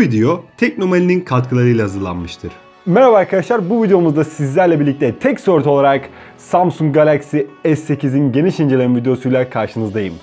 Bu video Teknomali'nin katkılarıyla hazırlanmıştır. Merhaba arkadaşlar bu videomuzda sizlerle birlikte tek sort olarak Samsung Galaxy S8'in geniş inceleme videosuyla karşınızdayım.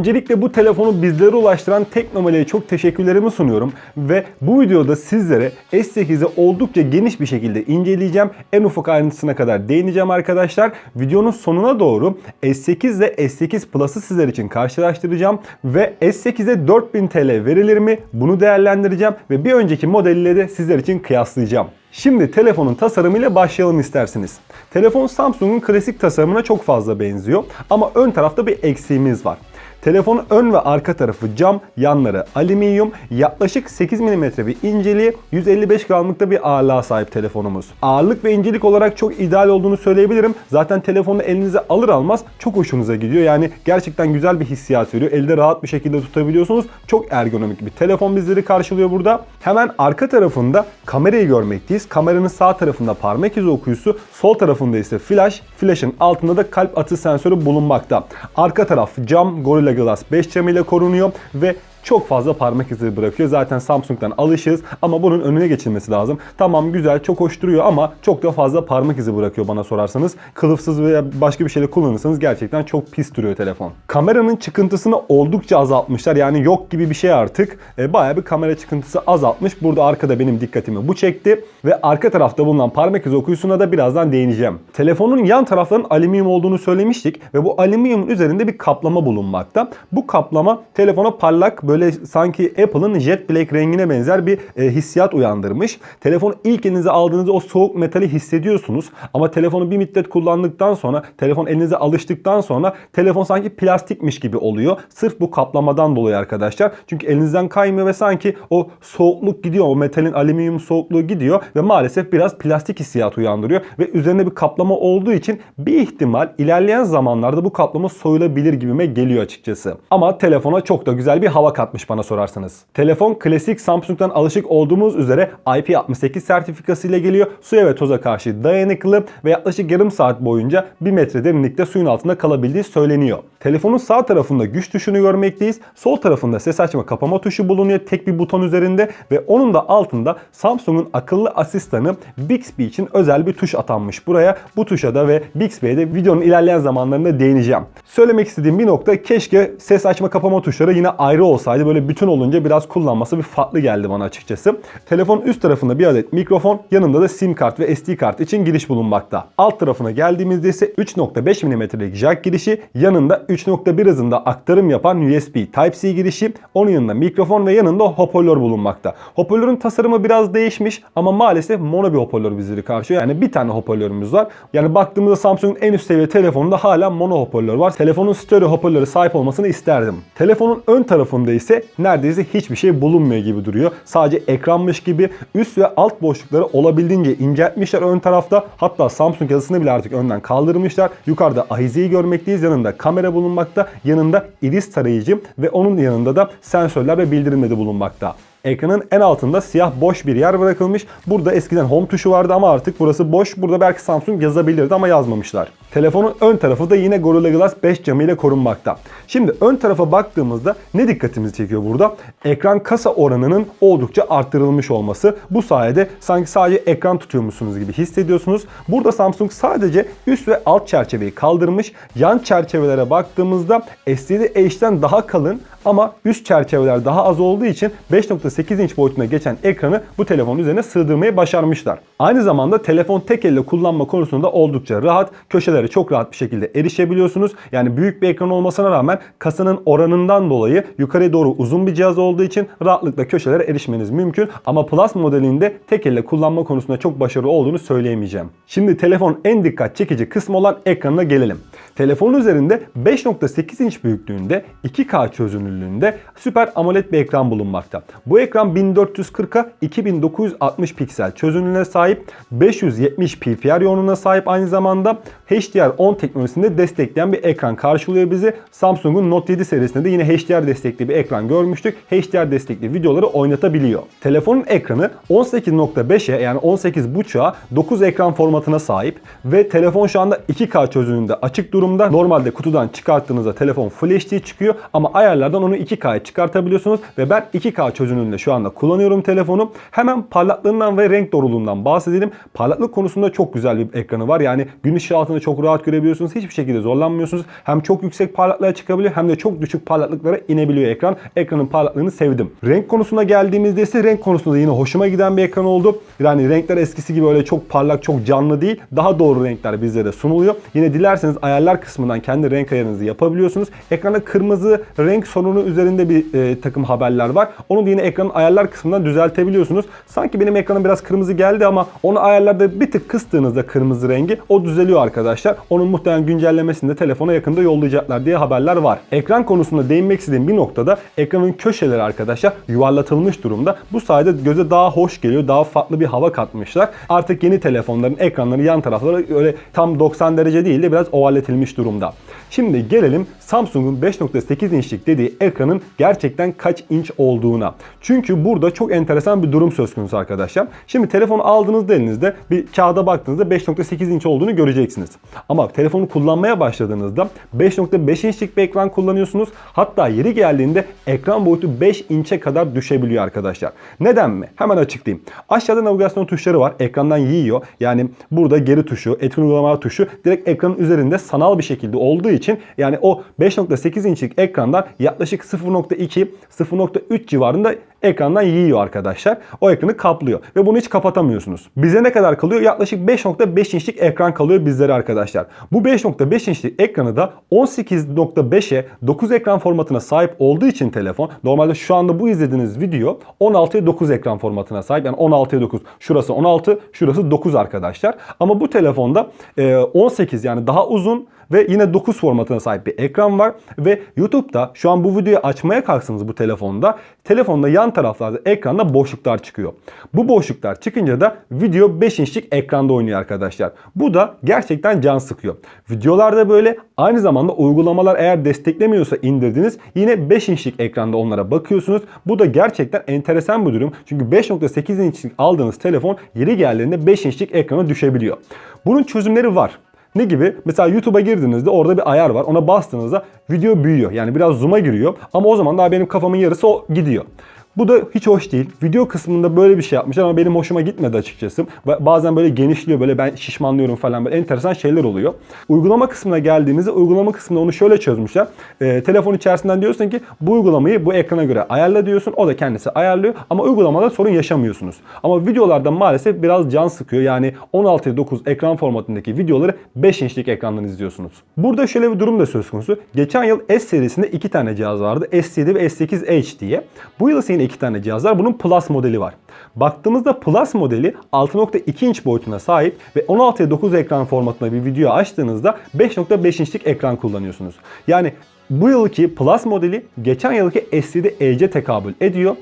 Öncelikle bu telefonu bizlere ulaştıran Teknomali'ye çok teşekkürlerimi sunuyorum ve bu videoda sizlere S8'i oldukça geniş bir şekilde inceleyeceğim. En ufak ayrıntısına kadar değineceğim arkadaşlar. Videonun sonuna doğru S8 ile S8 Plus'ı sizler için karşılaştıracağım ve S8'e 4000 TL verilir mi? Bunu değerlendireceğim ve bir önceki modeliyle de sizler için kıyaslayacağım. Şimdi telefonun tasarımıyla başlayalım isterseniz. Telefon Samsung'un klasik tasarımına çok fazla benziyor ama ön tarafta bir eksiğimiz var. Telefonun ön ve arka tarafı cam, yanları alüminyum, yaklaşık 8 mm bir inceliği, 155 gramlıkta bir ağırlığa sahip telefonumuz. Ağırlık ve incelik olarak çok ideal olduğunu söyleyebilirim. Zaten telefonu elinize alır almaz çok hoşunuza gidiyor. Yani gerçekten güzel bir hissiyat veriyor. Elde rahat bir şekilde tutabiliyorsunuz. Çok ergonomik bir telefon bizleri karşılıyor burada. Hemen arka tarafında kamerayı görmekteyiz. Kameranın sağ tarafında parmak izi okuyucusu, sol tarafında ise flash. Flash'ın altında da kalp atış sensörü bulunmakta. Arka taraf cam, Gorilla Glass 5 camıyla korunuyor ve çok fazla parmak izi bırakıyor. Zaten Samsung'dan alışığız ama bunun önüne geçilmesi lazım. Tamam güzel, çok hoş duruyor ama çok da fazla parmak izi bırakıyor bana sorarsanız. Kılıfsız veya başka bir şeyle kullanırsanız gerçekten çok pis duruyor telefon. Kameranın çıkıntısını oldukça azaltmışlar. Yani yok gibi bir şey artık. E, bayağı bir kamera çıkıntısı azaltmış. Burada arkada benim dikkatimi bu çekti. Ve arka tarafta bulunan parmak izi okuyusuna da birazdan değineceğim. Telefonun yan taraflarının alüminyum olduğunu söylemiştik ve bu alüminyumun üzerinde bir kaplama bulunmakta. Bu kaplama telefona parlak böyle sanki Apple'ın jet black rengine benzer bir e, hissiyat uyandırmış. Telefonu ilk elinize aldığınızda o soğuk metali hissediyorsunuz ama telefonu bir müddet kullandıktan sonra telefon elinize alıştıktan sonra telefon sanki plastikmiş gibi oluyor. Sırf bu kaplamadan dolayı arkadaşlar. Çünkü elinizden kaymıyor ve sanki o soğukluk gidiyor. O metalin alüminyum soğukluğu gidiyor ve maalesef biraz plastik hissiyat uyandırıyor ve üzerine bir kaplama olduğu için bir ihtimal ilerleyen zamanlarda bu kaplama soyulabilir gibime geliyor açıkçası. Ama telefona çok da güzel bir hava katmış bana sorarsanız. Telefon klasik Samsung'dan alışık olduğumuz üzere IP68 sertifikası ile geliyor. Suya ve toza karşı dayanıklı ve yaklaşık yarım saat boyunca 1 metre derinlikte suyun altında kalabildiği söyleniyor. Telefonun sağ tarafında güç tuşunu görmekteyiz. Sol tarafında ses açma kapama tuşu bulunuyor tek bir buton üzerinde ve onun da altında Samsung'un akıllı asistanı Bixby için özel bir tuş atanmış buraya. Bu tuşa da ve Bixby'ye de videonun ilerleyen zamanlarında değineceğim. Söylemek istediğim bir nokta keşke ses açma kapama tuşları yine ayrı olsaydı. Böyle bütün olunca biraz kullanması bir farklı geldi bana açıkçası. Telefonun üst tarafında bir adet mikrofon, yanında da sim kart ve SD kart için giriş bulunmakta. Alt tarafına geldiğimizde ise 3.5 mm'lik jack girişi, yanında 3.1 hızında aktarım yapan USB Type-C girişi, onun yanında mikrofon ve yanında hoparlör bulunmakta. Hoparlörün tasarımı biraz değişmiş ama maalesef mono bir hoparlör bizleri karşılıyor. Yani bir tane hoparlörümüz var. Yani baktığımızda Samsung'un en üst seviye telefonunda hala mono hoparlör var. Telefonun stereo hoparlörü sahip olmasını isterdim. Telefonun ön tarafında ise neredeyse hiçbir şey bulunmuyor gibi duruyor. Sadece ekranmış gibi üst ve alt boşlukları olabildiğince inceltmişler ön tarafta. Hatta Samsung yazısını bile artık önden kaldırmışlar. Yukarıda ahizeyi görmekteyiz. Yanında kamera bulunmakta. Yanında iris tarayıcı ve onun yanında da sensörler ve bildirimleri bulunmakta. Ekranın en altında siyah boş bir yer bırakılmış. Burada eskiden home tuşu vardı ama artık burası boş. Burada belki Samsung yazabilirdi ama yazmamışlar. Telefonun ön tarafı da yine Gorilla Glass 5 camı ile korunmakta. Şimdi ön tarafa baktığımızda ne dikkatimizi çekiyor burada? Ekran kasa oranının oldukça arttırılmış olması. Bu sayede sanki sadece ekran tutuyormuşsunuz gibi hissediyorsunuz. Burada Samsung sadece üst ve alt çerçeveyi kaldırmış. Yan çerçevelere baktığımızda STD-H'den daha kalın ama üst çerçeveler daha az olduğu için 5.8 inç boyutuna geçen ekranı bu telefonun üzerine sığdırmayı başarmışlar. Aynı zamanda telefon tek elle kullanma konusunda oldukça rahat. Köşelere çok rahat bir şekilde erişebiliyorsunuz. Yani büyük bir ekran olmasına rağmen kasanın oranından dolayı yukarıya doğru uzun bir cihaz olduğu için rahatlıkla köşelere erişmeniz mümkün. Ama Plus modelinde tek elle kullanma konusunda çok başarılı olduğunu söyleyemeyeceğim. Şimdi telefonun en dikkat çekici kısmı olan ekranına gelelim. Telefonun üzerinde 5.8 inç büyüklüğünde 2K çözünürlüğünde süper AMOLED bir ekran bulunmakta. Bu ekran 1440'a 2960 piksel çözünürlüğüne sahip. 570 ppi yoğunluğuna sahip aynı zamanda HDR10 teknolojisini de destekleyen bir ekran karşılıyor bizi. Samsung'un Note 7 serisinde de yine HDR destekli bir ekran görmüştük. HDR destekli videoları oynatabiliyor. Telefonun ekranı 18.5'e yani 18.5'a 9 ekran formatına sahip ve telefon şu anda 2K çözünürlüğünde açık durumda. Normalde kutudan çıkarttığınızda telefon Full HD çıkıyor ama ayarlardan onu 2K'ya çıkartabiliyorsunuz ve ben 2K çözünürlüğünde şu anda kullanıyorum telefonu. Hemen parlaklığından ve renk doğruluğundan bahsedelim. Parlaklık konusunda çok güzel bir ekranı var. Yani gün ışığı altında çok rahat görebiliyorsunuz. Hiçbir şekilde zorlanmıyorsunuz. Hem çok yüksek parlaklığa çıkabiliyor hem de çok düşük parlaklıklara inebiliyor ekran. Ekranın parlaklığını sevdim. Renk konusuna geldiğimizde ise renk konusunda yine hoşuma giden bir ekran oldu. Yani renkler eskisi gibi öyle çok parlak, çok canlı değil. Daha doğru renkler bizlere sunuluyor. Yine dilerseniz ayarlar kısmından kendi renk ayarınızı yapabiliyorsunuz. Ekranda kırmızı renk sorunu üzerinde bir e, takım haberler var. Onu da yine ekranın ayarlar kısmından düzeltebiliyorsunuz. Sanki benim ekranım biraz kırmızı geldi ama onu ayarlarda bir tık kıstığınızda kırmızı rengi o düzeliyor arkadaşlar. Onun muhtemelen güncellemesini de telefona yakında yollayacaklar diye haberler var. Ekran konusunda değinmek istediğim bir noktada ekranın köşeleri arkadaşlar yuvarlatılmış durumda. Bu sayede göze daha hoş geliyor. Daha farklı bir hava katmışlar. Artık yeni telefonların ekranları yan tarafları öyle tam 90 derece değil de biraz ovalletilmiş durumda. Şimdi gelelim Samsung'un 5.8 inçlik dediği ekranın gerçekten kaç inç olduğuna. Çünkü burada çok enteresan bir durum söz konusu arkadaşlar. Şimdi telefonu aldığınızda elinizde bir kağıda baktığınızda 5.8 inç olduğunu göreceksiniz. Ama telefonu kullanmaya başladığınızda 5.5 inçlik bir ekran kullanıyorsunuz. Hatta yeri geldiğinde ekran boyutu 5 inçe kadar düşebiliyor arkadaşlar. Neden mi? Hemen açıklayayım. Aşağıda navigasyon tuşları var. Ekrandan yiyor. Yani burada geri tuşu, etkin uygulamalar tuşu direkt ekranın üzerinde sanal bir şekilde olduğu için yani o 5.8 inçlik ekrandan yaklaşık 0.2 0.3 civarında ekrandan yiyor arkadaşlar. O ekranı kaplıyor ve bunu hiç kapatamıyorsunuz. Bize ne kadar kalıyor? Yaklaşık 5.5 inçlik ekran kalıyor bizlere arkadaşlar. Bu 5.5 inçlik ekranı da 18.5'e 9 ekran formatına sahip olduğu için telefon normalde şu anda bu izlediğiniz video 16'ya 9 ekran formatına sahip. Yani 16'ya 9. Şurası 16, şurası 9 arkadaşlar. Ama bu telefonda e, 18 yani daha uzun ve yine 9 formatına sahip bir ekran var ve YouTube'da şu an bu videoyu açmaya kalksanız bu telefonda telefonda yan taraflarda ekranda boşluklar çıkıyor. Bu boşluklar çıkınca da video 5 inçlik ekranda oynuyor arkadaşlar. Bu da gerçekten can sıkıyor. Videolarda böyle aynı zamanda uygulamalar eğer desteklemiyorsa indirdiğiniz yine 5 inçlik ekranda onlara bakıyorsunuz. Bu da gerçekten enteresan bir durum. Çünkü 5.8 inçlik aldığınız telefon yeri geldiğinde 5 inçlik ekrana düşebiliyor. Bunun çözümleri var. Ne gibi? Mesela YouTube'a girdiğinizde orada bir ayar var. Ona bastığınızda video büyüyor. Yani biraz zoom'a giriyor. Ama o zaman daha benim kafamın yarısı o gidiyor. Bu da hiç hoş değil. Video kısmında böyle bir şey yapmışlar ama benim hoşuma gitmedi açıkçası. Bazen böyle genişliyor böyle ben şişmanlıyorum falan böyle enteresan şeyler oluyor. Uygulama kısmına geldiğimizde uygulama kısmında onu şöyle çözmüşler. Ee, telefon içerisinden diyorsun ki bu uygulamayı bu ekrana göre ayarla diyorsun. O da kendisi ayarlıyor ama uygulamada sorun yaşamıyorsunuz. Ama videolarda maalesef biraz can sıkıyor. Yani 16'ya 9 ekran formatındaki videoları 5 inçlik ekrandan izliyorsunuz. Burada şöyle bir durum da söz konusu. Geçen yıl S serisinde iki tane cihaz vardı. S7 ve S8H diye. Bu yıl ise yine iki tane cihaz var. Bunun Plus modeli var. Baktığımızda Plus modeli 6.2 inç boyutuna sahip ve 16'ya 9 ekran formatında bir video açtığınızda 5.5 inçlik ekran kullanıyorsunuz. Yani bu yılki Plus modeli geçen yılki S7 Edge'e tekabül ediyor.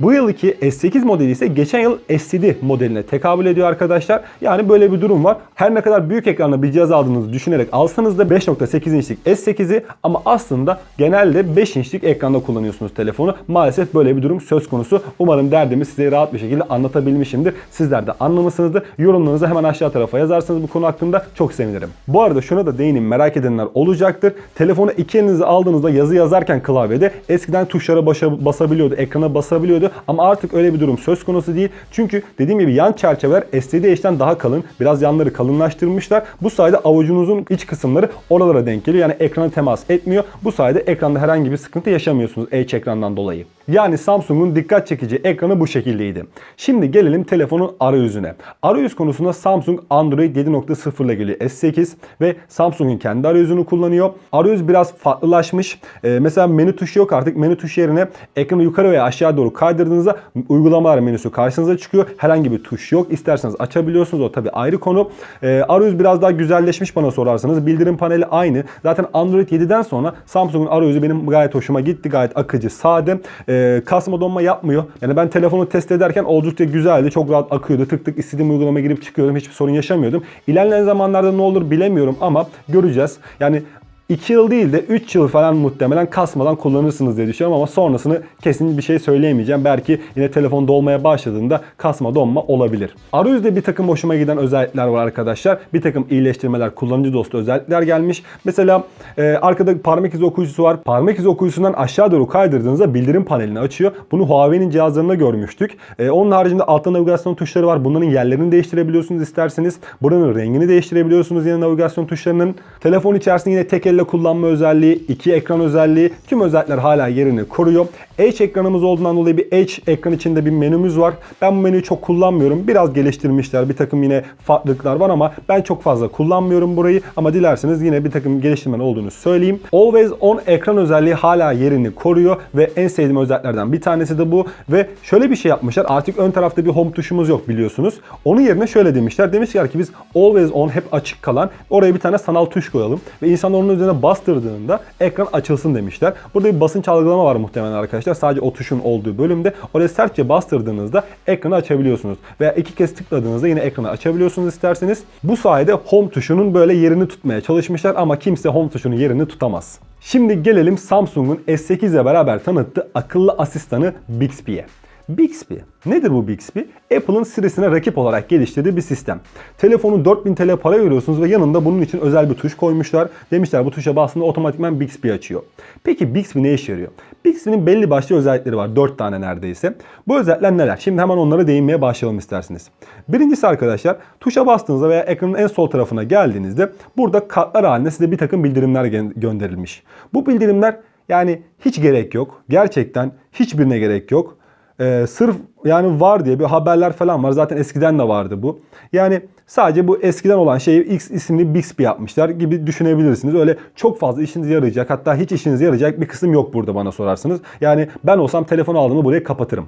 Bu yılki S8 modeli ise geçen yıl S7 modeline tekabül ediyor arkadaşlar. Yani böyle bir durum var. Her ne kadar büyük ekranla bir cihaz aldığınızı düşünerek alsanız da 5.8 inçlik S8'i ama aslında genelde 5 inçlik ekranda kullanıyorsunuz telefonu. Maalesef böyle bir durum söz konusu. Umarım derdimi size rahat bir şekilde anlatabilmişimdir. Sizler de anlamışsınızdır. Yorumlarınızı hemen aşağı tarafa yazarsanız bu konu hakkında çok sevinirim. Bu arada şuna da değineyim merak edenler olacaktır. Telefonu iki elinize aldığınızda yazı yazarken klavyede eskiden tuşlara basabiliyordu, ekrana basabiliyordu ama artık öyle bir durum söz konusu değil. Çünkü dediğim gibi yan çerçeveler STDH'den daha kalın. Biraz yanları kalınlaştırmışlar. Bu sayede avucunuzun iç kısımları oralara denk geliyor. Yani ekrana temas etmiyor. Bu sayede ekranda herhangi bir sıkıntı yaşamıyorsunuz H ekrandan dolayı. Yani Samsung'un dikkat çekici ekranı bu şekildeydi. Şimdi gelelim telefonun arayüzüne. Arayüz konusunda Samsung Android 7.0 ile geliyor S8 ve Samsung'un kendi arayüzünü kullanıyor. Arayüz biraz farklılaşmış. Ee, mesela menü tuşu yok artık. Menü tuşu yerine ekranı yukarı veya aşağı doğru kaydırıyorsunuz kaydırdığınızda uygulamalar menüsü karşınıza çıkıyor. Herhangi bir tuş yok. İsterseniz açabiliyorsunuz. O tabii ayrı konu. Ee, arayüz biraz daha güzelleşmiş bana sorarsanız. Bildirim paneli aynı. Zaten Android 7'den sonra Samsung'un arayüzü benim gayet hoşuma gitti. Gayet akıcı, sade. Ee, kasma donma yapmıyor. Yani ben telefonu test ederken oldukça güzeldi. Çok rahat akıyordu. Tık tık istediğim uygulamaya girip çıkıyordum. Hiçbir sorun yaşamıyordum. İlerleyen zamanlarda ne olur bilemiyorum ama göreceğiz. Yani 2 yıl değil de 3 yıl falan muhtemelen kasmadan kullanırsınız diye düşünüyorum ama sonrasını kesin bir şey söyleyemeyeceğim. Belki yine telefon dolmaya başladığında kasma donma olabilir. Arayüzde bir takım hoşuma giden özellikler var arkadaşlar. Bir takım iyileştirmeler, kullanıcı dostu özellikler gelmiş. Mesela e, arkada parmak izi okuyucusu var. Parmak izi okuyucusundan aşağı doğru kaydırdığınızda bildirim panelini açıyor. Bunu Huawei'nin cihazlarında görmüştük. E, onun haricinde altta navigasyon tuşları var. Bunların yerlerini değiştirebiliyorsunuz isterseniz. Buranın rengini değiştirebiliyorsunuz yine navigasyon tuşlarının. Telefon içerisinde yine tek elle kullanma özelliği, iki ekran özelliği, tüm özellikler hala yerini koruyor. Edge ekranımız olduğundan dolayı bir Edge ekran içinde bir menümüz var. Ben bu menüyü çok kullanmıyorum. Biraz geliştirmişler. Bir takım yine farklılıklar var ama ben çok fazla kullanmıyorum burayı. Ama dilerseniz yine bir takım geliştirmeler olduğunu söyleyeyim. Always on ekran özelliği hala yerini koruyor ve en sevdiğim özelliklerden bir tanesi de bu. Ve şöyle bir şey yapmışlar. Artık ön tarafta bir home tuşumuz yok biliyorsunuz. Onun yerine şöyle demişler. Demişler ki biz always on hep açık kalan oraya bir tane sanal tuş koyalım ve insanlar onun üzerine bastırdığında ekran açılsın demişler. Burada bir basınç algılama var muhtemelen arkadaşlar. Sadece o tuşun olduğu bölümde oraya sertçe bastırdığınızda ekranı açabiliyorsunuz. Veya iki kez tıkladığınızda yine ekranı açabiliyorsunuz isterseniz. Bu sayede home tuşunun böyle yerini tutmaya çalışmışlar ama kimse home tuşunun yerini tutamaz. Şimdi gelelim Samsung'un S8 ile beraber tanıttığı akıllı asistanı Bixby'ye. Bixby. Nedir bu Bixby? Apple'ın Siri'sine rakip olarak geliştirdiği bir sistem. Telefonu 4000 TL para veriyorsunuz ve yanında bunun için özel bir tuş koymuşlar. Demişler bu tuşa bastığında otomatikman Bixby açıyor. Peki Bixby ne işe yarıyor? Bixby'nin belli başlı özellikleri var. 4 tane neredeyse. Bu özellikler neler? Şimdi hemen onlara değinmeye başlayalım isterseniz. Birincisi arkadaşlar tuşa bastığınızda veya ekranın en sol tarafına geldiğinizde burada kartlar halinde size bir takım bildirimler gö- gönderilmiş. Bu bildirimler yani hiç gerek yok. Gerçekten hiçbirine gerek yok. Ee, sırf yani var diye bir haberler falan var. Zaten eskiden de vardı bu. Yani sadece bu eskiden olan şeyi X isimli Bixby yapmışlar gibi düşünebilirsiniz. Öyle çok fazla işinize yarayacak hatta hiç işinize yarayacak bir kısım yok burada bana sorarsınız. Yani ben olsam telefon aldığımı buraya kapatırım.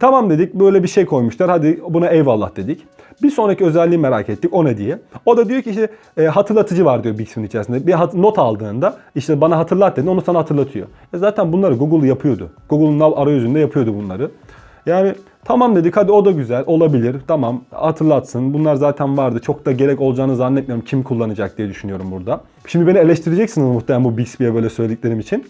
Tamam dedik böyle bir şey koymuşlar hadi buna eyvallah dedik. Bir sonraki özelliği merak ettik o ne diye. O da diyor ki işte e, hatırlatıcı var diyor Bixby'nin içerisinde. Bir hat- not aldığında işte bana hatırlat dedi onu sana hatırlatıyor. E zaten bunları Google yapıyordu. Google'un Nav arayüzünde yapıyordu bunları. Yani tamam dedik hadi o da güzel olabilir tamam hatırlatsın bunlar zaten vardı çok da gerek olacağını zannetmiyorum kim kullanacak diye düşünüyorum burada. Şimdi beni eleştireceksiniz muhtemelen bu Bixby'ye böyle söylediklerim için.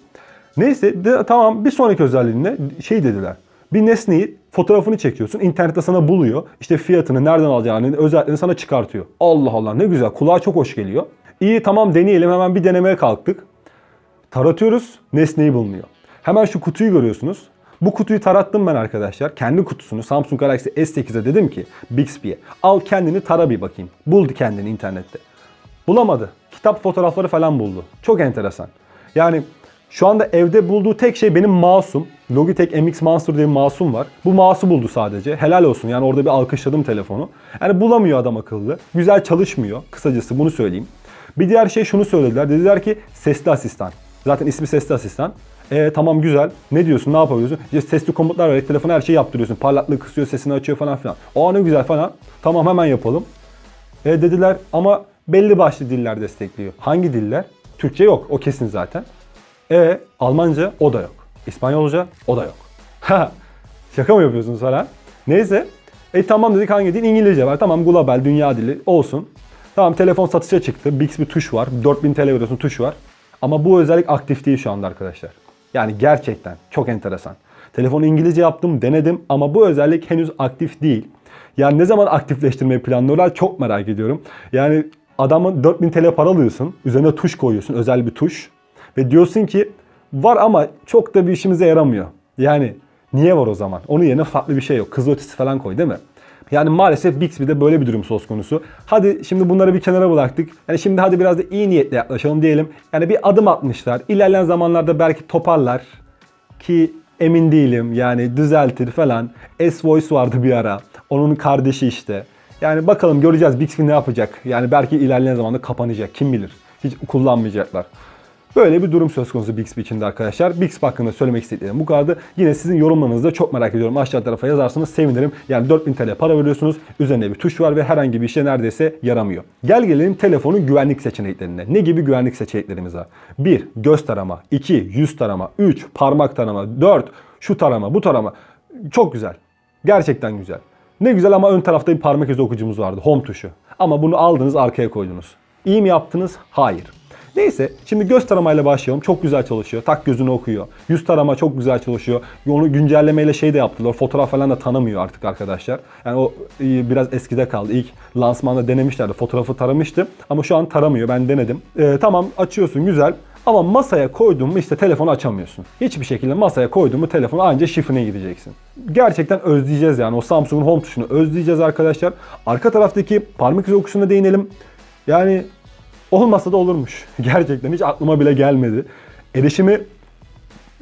Neyse de, tamam bir sonraki özelliğinde şey dediler. Bir nesneyi fotoğrafını çekiyorsun. internette sana buluyor. İşte fiyatını nereden alacağını, özelliklerini sana çıkartıyor. Allah Allah ne güzel. Kulağa çok hoş geliyor. İyi tamam deneyelim. Hemen bir denemeye kalktık. Taratıyoruz. Nesneyi bulunuyor. Hemen şu kutuyu görüyorsunuz. Bu kutuyu tarattım ben arkadaşlar. Kendi kutusunu Samsung Galaxy S8'e dedim ki Bixby'ye al kendini tara bir bakayım. Buldu kendini internette. Bulamadı. Kitap fotoğrafları falan buldu. Çok enteresan. Yani şu anda evde bulduğu tek şey benim mouse'um. Logitech MX Monster diye bir mouse'um var. Bu mouse'u buldu sadece. Helal olsun yani orada bir alkışladım telefonu. Yani bulamıyor adam akıllı. Güzel çalışmıyor. Kısacası bunu söyleyeyim. Bir diğer şey şunu söylediler. Dediler ki sesli asistan. Zaten ismi sesli asistan. E tamam güzel. Ne diyorsun? Ne yapabiliyorsun? İşte sesli komutlar vererek telefona her şeyi yaptırıyorsun. Parlaklığı kısıyor, sesini açıyor falan filan. Aa ne güzel falan. Tamam hemen yapalım. E dediler ama belli başlı diller destekliyor. Hangi diller? Türkçe yok. O kesin zaten. E Almanca o da yok. İspanyolca o da yok. Ha şaka mı yapıyorsunuz falan? Neyse. E tamam dedik hangi dil? İngilizce var. Tamam global dünya dili olsun. Tamam telefon satışa çıktı. Bixby tuş var. 4000 TL veriyorsun tuş var. Ama bu özellik aktif değil şu anda arkadaşlar. Yani gerçekten çok enteresan. Telefonu İngilizce yaptım, denedim ama bu özellik henüz aktif değil. Yani ne zaman aktifleştirmeyi planlıyorlar çok merak ediyorum. Yani adamın 4000 TL para alıyorsun, üzerine tuş koyuyorsun, özel bir tuş. Ve diyorsun ki var ama çok da bir işimize yaramıyor. Yani niye var o zaman? Onun yerine farklı bir şey yok. Kızıl ötesi falan koy değil mi? Yani maalesef Bixby'de böyle bir durum söz konusu. Hadi şimdi bunları bir kenara bıraktık. Yani şimdi hadi biraz da iyi niyetle yaklaşalım diyelim. Yani bir adım atmışlar. İlerleyen zamanlarda belki toparlar ki emin değilim. Yani düzeltir falan. S-Voice vardı bir ara. Onun kardeşi işte. Yani bakalım göreceğiz Bixby ne yapacak. Yani belki ilerleyen zamanda kapanacak. Kim bilir. Hiç kullanmayacaklar. Böyle bir durum söz konusu Bixby içinde arkadaşlar. Bixby hakkında söylemek istediklerim bu kadardı. Yine sizin yorumlarınızı da çok merak ediyorum. Aşağı tarafa yazarsanız sevinirim. Yani 4000 TL para veriyorsunuz. Üzerinde bir tuş var ve herhangi bir işe neredeyse yaramıyor. Gel gelelim telefonun güvenlik seçeneklerine. Ne gibi güvenlik seçeneklerimiz var? 1. Göz tarama. 2. Yüz tarama. 3. Parmak tarama. 4. Şu tarama, bu tarama. Çok güzel. Gerçekten güzel. Ne güzel ama ön tarafta bir parmak izi okuyucumuz vardı. Home tuşu. Ama bunu aldınız arkaya koydunuz. İyi mi yaptınız? Hayır. Neyse şimdi göz taramayla başlayalım. Çok güzel çalışıyor. Tak gözünü okuyor. Yüz tarama çok güzel çalışıyor. Onu güncellemeyle şey de yaptılar. Fotoğraf falan da tanımıyor artık arkadaşlar. Yani o e, biraz eskide kaldı. İlk lansmanda denemişlerdi. Fotoğrafı taramıştı. Ama şu an taramıyor. Ben denedim. Ee, tamam açıyorsun güzel. Ama masaya koydun mu işte telefonu açamıyorsun. Hiçbir şekilde masaya koydun mu telefonu anca şifrene gideceksin. Gerçekten özleyeceğiz yani o Samsung'un home tuşunu özleyeceğiz arkadaşlar. Arka taraftaki parmak izi okuşuna değinelim. Yani olmasa da olurmuş. Gerçekten hiç aklıma bile gelmedi. Erişimi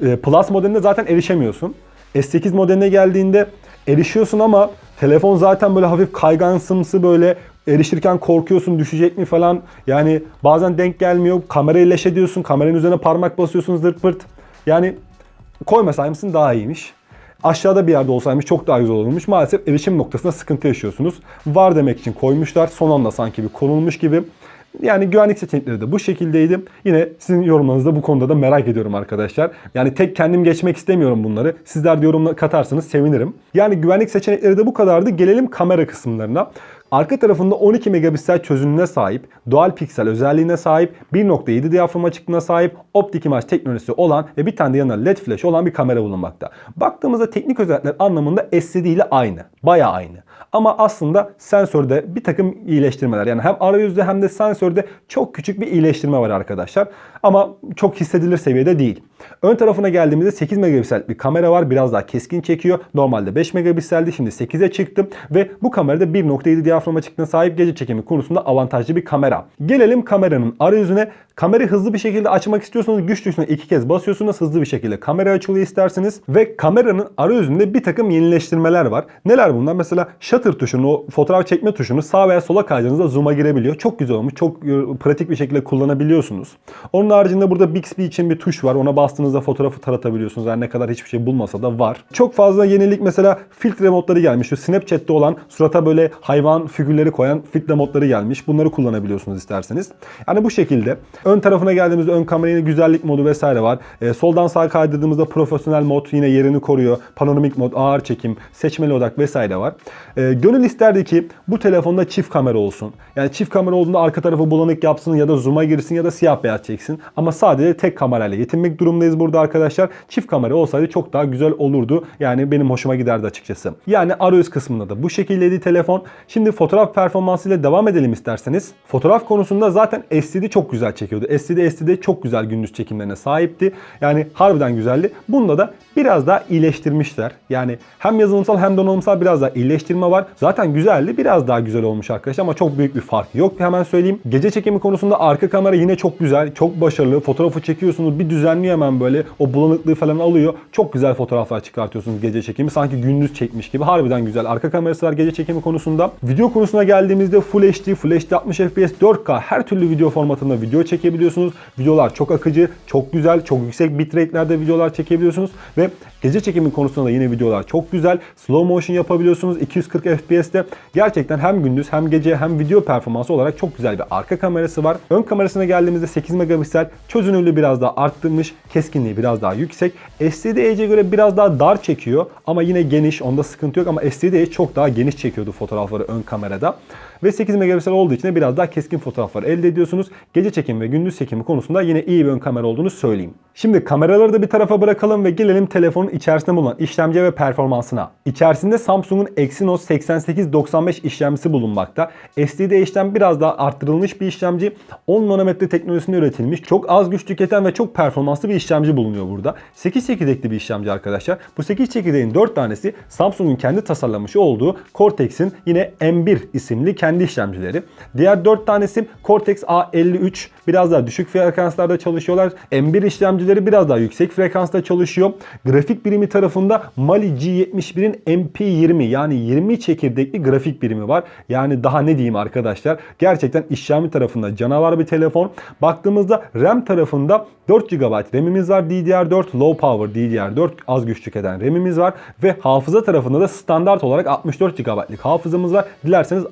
e, Plus modelinde zaten erişemiyorsun. S8 modeline geldiğinde erişiyorsun ama telefon zaten böyle hafif kaygansımsı böyle erişirken korkuyorsun düşecek mi falan. Yani bazen denk gelmiyor. Kamerayı leş ediyorsun. Kameranın üzerine parmak basıyorsun zırt pırt. Yani koymasaymışsın daha iyiymiş. Aşağıda bir yerde olsaymış çok daha güzel olurmuş. Maalesef erişim noktasında sıkıntı yaşıyorsunuz. Var demek için koymuşlar. Son anda sanki bir konulmuş gibi. Yani güvenlik seçenekleri de bu şekildeydi. Yine sizin yorumlarınızı da bu konuda da merak ediyorum arkadaşlar. Yani tek kendim geçmek istemiyorum bunları. Sizler de yorumla katarsanız sevinirim. Yani güvenlik seçenekleri de bu kadardı. Gelelim kamera kısımlarına. Arka tarafında 12 megapiksel çözünürlüğüne sahip, dual piksel özelliğine sahip, 1.7 diyafram açıklığına sahip, optik imaj teknolojisi olan ve bir tane de yanına led flash olan bir kamera bulunmakta. Baktığımızda teknik özellikler anlamında SSD ile aynı. Bayağı aynı. Ama aslında sensörde bir takım iyileştirmeler yani hem arayüzde hem de sensörde çok küçük bir iyileştirme var arkadaşlar. Ama çok hissedilir seviyede değil. Ön tarafına geldiğimizde 8 megapiksel bir kamera var. Biraz daha keskin çekiyor. Normalde 5 megapikseldi. Şimdi 8'e çıktı. Ve bu kamerada 1.7 diyafram açıklığına sahip gece çekimi konusunda avantajlı bir kamera. Gelelim kameranın arayüzüne. Kamerayı hızlı bir şekilde açmak istiyorsanız güç tuşuna iki kez basıyorsunuz. Hızlı bir şekilde kamera açılıyor isterseniz. Ve kameranın arayüzünde bir takım yenileştirmeler var. Neler bunlar? Mesela shutter tuşunu, o fotoğraf çekme tuşunu sağ veya sola kaydırdığınızda zoom'a girebiliyor. Çok güzel olmuş. Çok e, pratik bir şekilde kullanabiliyorsunuz. Onun haricinde burada Bixby için bir tuş var. Ona bastığınızda fotoğrafı taratabiliyorsunuz. Her ne kadar hiçbir şey bulmasa da var. Çok fazla yenilik mesela filtre modları gelmiş. Şu Snapchat'te olan surata böyle hayvan figürleri koyan filtre modları gelmiş. Bunları kullanabiliyorsunuz isterseniz. Yani bu şekilde. Ön tarafına geldiğimizde ön kamerayla güzellik modu vesaire var. E, soldan sağa kaydırdığımızda profesyonel mod yine yerini koruyor. Panoramik mod, ağır çekim, seçmeli odak vesaire var. E, gönül isterdi ki bu telefonda çift kamera olsun. Yani çift kamera olduğunda arka tarafı bulanık yapsın ya da zoom'a girsin ya da siyah beyaz çeksin. Ama sadece tek kamerayla yetinmek durumundayız burada arkadaşlar. Çift kamera olsaydı çok daha güzel olurdu. Yani benim hoşuma giderdi açıkçası. Yani arayüz kısmında da bu şekildeydi telefon. Şimdi fotoğraf performansıyla devam edelim isterseniz. Fotoğraf konusunda zaten SSD çok güzel çekiyordu. SSD SSD çok güzel gündüz çekimlerine sahipti. Yani harbiden güzeldi. Bunda da biraz daha iyileştirmişler. Yani hem yazılımsal hem donanımsal biraz daha iyileştirme var. Zaten güzeldi. Biraz daha güzel olmuş arkadaşlar ama çok büyük bir fark yok. Hemen söyleyeyim. Gece çekimi konusunda arka kamera yine çok güzel. Çok başarılı. Fotoğrafı çekiyorsunuz. Bir düzenliyor hemen böyle. O bulanıklığı falan alıyor. Çok güzel fotoğraflar çıkartıyorsunuz gece çekimi. Sanki gündüz çekmiş gibi. Harbiden güzel. Arka kamerası var gece çekimi konusunda. Video konusuna geldiğimizde Full HD, Full HD 60 FPS, 4K her türlü video formatında video çekebiliyorsunuz. Videolar çok akıcı, çok güzel, çok yüksek bitrate'lerde videolar çekebiliyorsunuz ve gece çekimi konusunda da yine videolar çok güzel. Slow motion yapabiliyorsunuz 240 FPS'te. Gerçekten hem gündüz hem gece hem video performansı olarak çok güzel bir arka kamerası var. Ön kamerasına geldiğimizde 8 megapiksel çözünürlüğü biraz daha arttırmış, keskinliği biraz daha yüksek. SSD Edge'e göre biraz daha dar çekiyor ama yine geniş, onda sıkıntı yok ama SSD Edge çok daha geniş çekiyordu fotoğrafları ön kamerada. Ve 8 megapiksel olduğu için de biraz daha keskin fotoğraflar elde ediyorsunuz. Gece çekimi ve gündüz çekimi konusunda yine iyi bir ön kamera olduğunu söyleyeyim. Şimdi kameraları da bir tarafa bırakalım ve gelelim telefonun içerisinde bulunan işlemci ve performansına. İçerisinde Samsung'un Exynos 8895 işlemcisi bulunmakta. SSD biraz daha arttırılmış bir işlemci. 10 nanometre teknolojisinde üretilmiş. Çok az güç tüketen ve çok performanslı bir işlemci bulunuyor burada. 8 çekirdekli bir işlemci arkadaşlar. Bu 8 çekirdeğin 4 tanesi Samsung'un kendi tasarlamış olduğu Cortex'in yine M1 isimli kendi kendi işlemcileri. Diğer 4 tanesi Cortex A53 biraz daha düşük frekanslarda çalışıyorlar. M1 işlemcileri biraz daha yüksek frekansta çalışıyor. Grafik birimi tarafında Mali G71'in MP20 yani 20 çekirdekli grafik birimi var. Yani daha ne diyeyim arkadaşlar. Gerçekten işlemci tarafında canavar bir telefon. Baktığımızda RAM tarafında 4 GB RAM'imiz var. DDR4 low power DDR4 az güç tüketen RAM'imiz var ve hafıza tarafında da standart olarak 64 GB'lık hafızamız var. Dilerseniz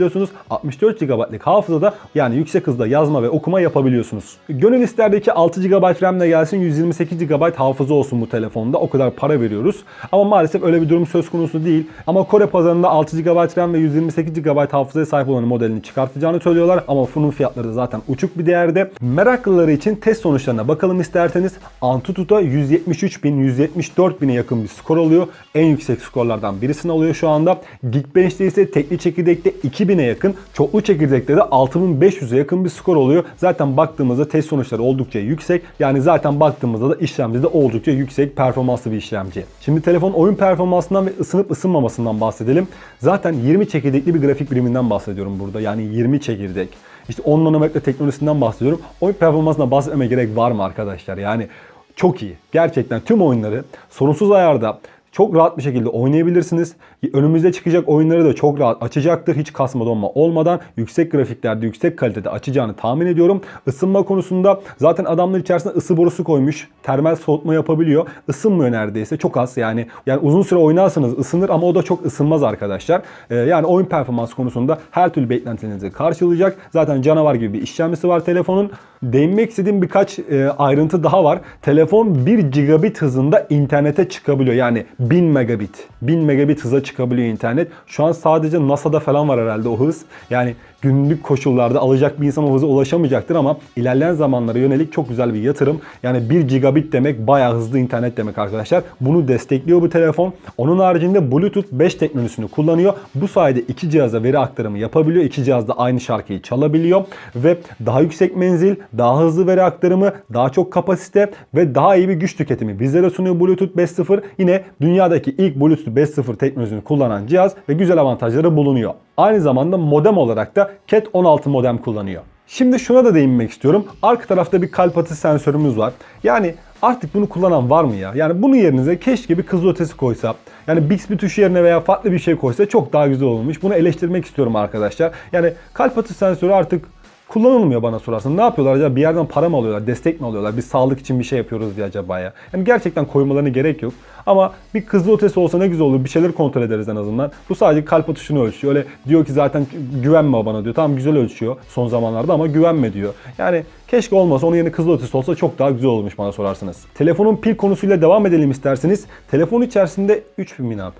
arttırabiliyorsunuz. 64 GB'lık hafızada yani yüksek hızda yazma ve okuma yapabiliyorsunuz. Gönül isterdeki 6 GB RAM ile gelsin 128 GB hafıza olsun bu telefonda. O kadar para veriyoruz. Ama maalesef öyle bir durum söz konusu değil. Ama Kore pazarında 6 GB RAM ve 128 GB hafızaya sahip olan modelini çıkartacağını söylüyorlar. Ama bunun fiyatları da zaten uçuk bir değerde. Meraklıları için test sonuçlarına bakalım isterseniz. Antutu'da 173 bin, 174 bine yakın bir skor oluyor. En yüksek skorlardan birisini alıyor şu anda. Geekbench'te ise tekli çekirdekte 2000'e yakın, çoklu çekirdekte de 6500'e yakın bir skor oluyor. Zaten baktığımızda test sonuçları oldukça yüksek. Yani zaten baktığımızda da işlemci de oldukça yüksek performanslı bir işlemci. Şimdi telefon oyun performansından ve ısınıp ısınmamasından bahsedelim. Zaten 20 çekirdekli bir grafik biriminden bahsediyorum burada. Yani 20 çekirdek. İşte 10 nanometre teknolojisinden bahsediyorum. Oyun performansına bahsetmeme gerek var mı arkadaşlar? Yani çok iyi. Gerçekten tüm oyunları sorunsuz ayarda çok rahat bir şekilde oynayabilirsiniz. Önümüzde çıkacak oyunları da çok rahat açacaktır. Hiç kasma donma olmadan yüksek grafiklerde, yüksek kalitede açacağını tahmin ediyorum. Isınma konusunda zaten adamlar içerisinde ısı borusu koymuş. Termal soğutma yapabiliyor. Isınmıyor neredeyse. Çok az yani. Yani uzun süre oynarsanız ısınır ama o da çok ısınmaz arkadaşlar. Ee, yani oyun performans konusunda her türlü beklentinizi karşılayacak. Zaten canavar gibi bir işlemcisi var telefonun. Değinmek istediğim birkaç e, ayrıntı daha var. Telefon 1 gigabit hızında internete çıkabiliyor. Yani 1000 megabit. 1000 megabit hıza çıkabiliyor internet. Şu an sadece NASA'da falan var herhalde o hız. Yani günlük koşullarda alacak bir insan o hıza ulaşamayacaktır ama ilerleyen zamanlara yönelik çok güzel bir yatırım. Yani 1 gigabit demek bayağı hızlı internet demek arkadaşlar. Bunu destekliyor bu telefon. Onun haricinde Bluetooth 5 teknolojisini kullanıyor. Bu sayede iki cihaza veri aktarımı yapabiliyor. İki cihazda aynı şarkıyı çalabiliyor ve daha yüksek menzil, daha hızlı veri aktarımı, daha çok kapasite ve daha iyi bir güç tüketimi bizlere sunuyor Bluetooth 5.0. Yine dünyadaki ilk Bluetooth 5.0 teknolojisini kullanan cihaz ve güzel avantajları bulunuyor. Aynı zamanda modem olarak da Cat 16 modem kullanıyor. Şimdi şuna da değinmek istiyorum. Arka tarafta bir kalp atış sensörümüz var. Yani artık bunu kullanan var mı ya? Yani bunun yerinize keşke bir kızıl ötesi koysa. Yani Bixby tuşu yerine veya farklı bir şey koysa çok daha güzel olmuş. Bunu eleştirmek istiyorum arkadaşlar. Yani kalp atış sensörü artık kullanılmıyor bana sorarsan. Ne yapıyorlar acaba? Bir yerden para mı alıyorlar? Destek mi alıyorlar? Biz sağlık için bir şey yapıyoruz diye acaba ya. Yani gerçekten koymalarına gerek yok. Ama bir kızıl ötesi olsa ne güzel olur. Bir şeyleri kontrol ederiz en azından. Bu sadece kalp atışını ölçüyor. Öyle diyor ki zaten güvenme bana diyor. Tamam güzel ölçüyor son zamanlarda ama güvenme diyor. Yani keşke olmasa onun yerine kızıl ötesi olsa çok daha güzel olmuş bana sorarsanız. Telefonun pil konusuyla devam edelim isterseniz. Telefon içerisinde 3000 mAh.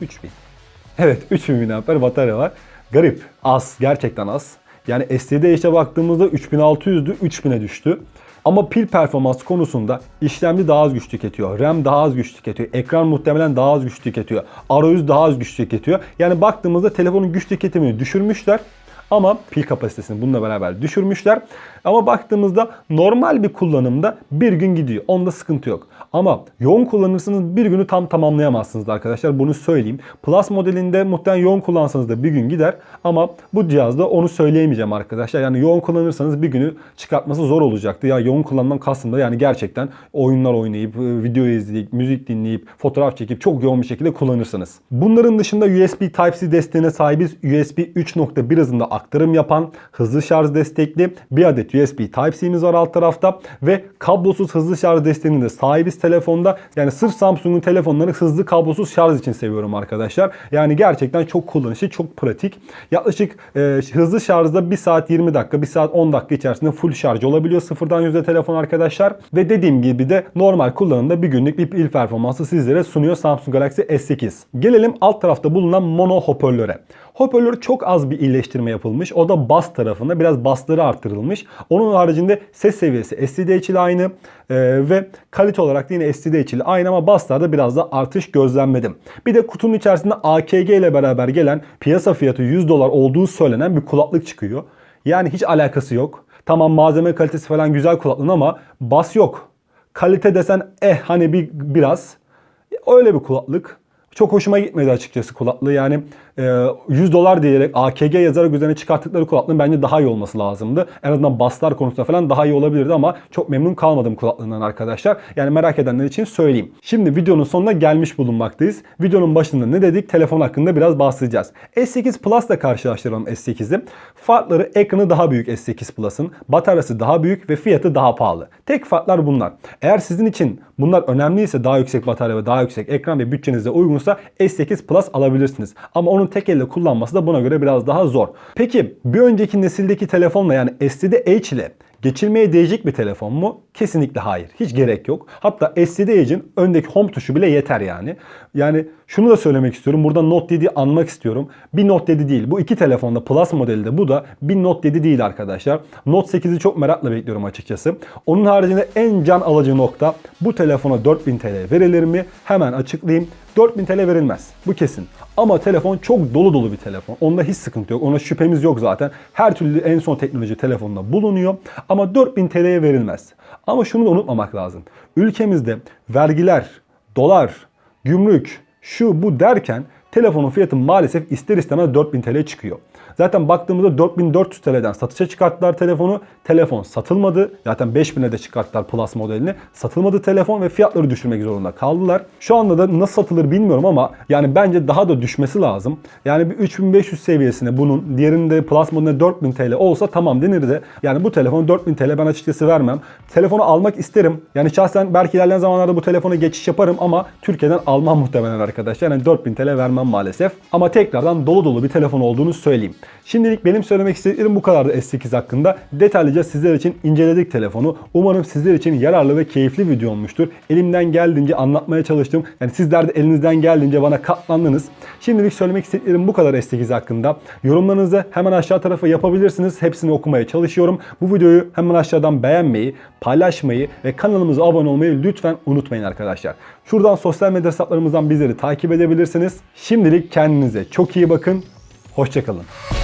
3000. Evet 3000 mAh batarya var. Garip. Az. Gerçekten az. Yani SSD'ye baktığımızda 3600'dü 3000'e düştü. Ama pil performans konusunda işlemci daha az güç tüketiyor. RAM daha az güç tüketiyor. Ekran muhtemelen daha az güç tüketiyor. Arayüz daha az güç tüketiyor. Yani baktığımızda telefonun güç tüketimini düşürmüşler. Ama pil kapasitesini bununla beraber düşürmüşler. Ama baktığımızda normal bir kullanımda bir gün gidiyor. Onda sıkıntı yok. Ama yoğun kullanırsanız bir günü tam tamamlayamazsınız da arkadaşlar. Bunu söyleyeyim. Plus modelinde muhtemelen yoğun kullansanız da bir gün gider. Ama bu cihazda onu söyleyemeyeceğim arkadaşlar. Yani yoğun kullanırsanız bir günü çıkartması zor olacaktı. Ya yoğun kullanmam kastımda yani gerçekten oyunlar oynayıp, video izleyip, müzik dinleyip, fotoğraf çekip çok yoğun bir şekilde kullanırsanız. Bunların dışında USB Type-C desteğine sahibiz. USB 3.1 hızında aktarım yapan, hızlı şarj destekli bir adet USB Type-C'miz var alt tarafta ve kablosuz hızlı şarj desteğine de sahibiz telefonda. Yani sırf Samsung'un telefonları hızlı kablosuz şarj için seviyorum arkadaşlar. Yani gerçekten çok kullanışlı, çok pratik. Yaklaşık e, hızlı şarjda 1 saat 20 dakika, 1 saat 10 dakika içerisinde full şarj olabiliyor sıfırdan yüzde telefon arkadaşlar. Ve dediğim gibi de normal kullanımda bir günlük bir pil performansı sizlere sunuyor Samsung Galaxy S8. Gelelim alt tarafta bulunan mono hoparlöre. Hoparlör çok az bir iyileştirme yapılmış. O da bas tarafında biraz basları artırılmış. Onun haricinde ses seviyesi SDH ile aynı ee, ve kalite olarak da yine SDH ile aynı ama baslarda biraz da artış gözlemledim. Bir de kutunun içerisinde AKG ile beraber gelen piyasa fiyatı 100 dolar olduğu söylenen bir kulaklık çıkıyor. Yani hiç alakası yok. Tamam malzeme kalitesi falan güzel kulaklığın ama bas yok. Kalite desen eh hani bir biraz. Öyle bir kulaklık. Çok hoşuma gitmedi açıkçası kulaklığı. Yani 100 dolar diyerek AKG yazarak üzerine çıkarttıkları kulaklığın bence daha iyi olması lazımdı. En azından baslar konusunda falan daha iyi olabilirdi ama çok memnun kalmadım kulaklığından arkadaşlar. Yani merak edenler için söyleyeyim. Şimdi videonun sonuna gelmiş bulunmaktayız. Videonun başında ne dedik? Telefon hakkında biraz bahsedeceğiz. S8 Plus ile karşılaştıralım S8'i. Farkları ekranı daha büyük S8 Plus'ın, bataryası daha büyük ve fiyatı daha pahalı. Tek farklar bunlar. Eğer sizin için bunlar önemliyse daha yüksek batarya ve daha yüksek ekran ve bütçenize uygunsa S8 Plus alabilirsiniz. Ama onun tek elle kullanması da buna göre biraz daha zor. Peki bir önceki nesildeki telefonla yani S7 Edge ile Geçilmeye değecek bir telefon mu? Kesinlikle hayır. Hiç gerek yok. Hatta S7 Edge'in öndeki home tuşu bile yeter yani. Yani şunu da söylemek istiyorum. Burada Note 7'yi anmak istiyorum. Bir Note 7 değil. Bu iki telefonda Plus modelde bu da bir Note 7 değil arkadaşlar. Note 8'i çok merakla bekliyorum açıkçası. Onun haricinde en can alıcı nokta bu telefona 4000 TL verilir mi? Hemen açıklayayım. 4000 TL verilmez. Bu kesin. Ama telefon çok dolu dolu bir telefon. Onda hiç sıkıntı yok. Ona şüphemiz yok zaten. Her türlü en son teknoloji telefonda bulunuyor. Ama 4000 TL'ye verilmez. Ama şunu da unutmamak lazım. Ülkemizde vergiler, dolar, gümrük, şu bu derken telefonun fiyatı maalesef ister istemez 4000 TL çıkıyor. Zaten baktığımızda 4400 TL'den satışa çıkarttılar telefonu. Telefon satılmadı. Zaten 5000'e de çıkarttılar Plus modelini. Satılmadı telefon ve fiyatları düşürmek zorunda kaldılar. Şu anda da nasıl satılır bilmiyorum ama yani bence daha da düşmesi lazım. Yani bir 3500 seviyesine bunun diğerinde Plus modeline 4000 TL olsa tamam denirdi. Yani bu telefon 4000 TL ben açıkçası vermem. Telefonu almak isterim. Yani şahsen belki ilerleyen zamanlarda bu telefona geçiş yaparım ama Türkiye'den almam muhtemelen arkadaşlar. Yani 4000 TL vermem maalesef. Ama tekrardan dolu dolu bir telefon olduğunu söyleyeyim. Şimdilik benim söylemek istediklerim bu kadardı S8 hakkında. Detaylıca sizler için inceledik telefonu. Umarım sizler için yararlı ve keyifli video olmuştur. Elimden geldiğince anlatmaya çalıştım. Yani sizler de elinizden geldiğince bana katlandınız. Şimdilik söylemek istediklerim bu kadar S8 hakkında. Yorumlarınızı hemen aşağı tarafa yapabilirsiniz. Hepsini okumaya çalışıyorum. Bu videoyu hemen aşağıdan beğenmeyi, paylaşmayı ve kanalımıza abone olmayı lütfen unutmayın arkadaşlar. Şuradan sosyal medya hesaplarımızdan bizleri takip edebilirsiniz. Şimdilik kendinize çok iyi bakın. Hoşçakalın.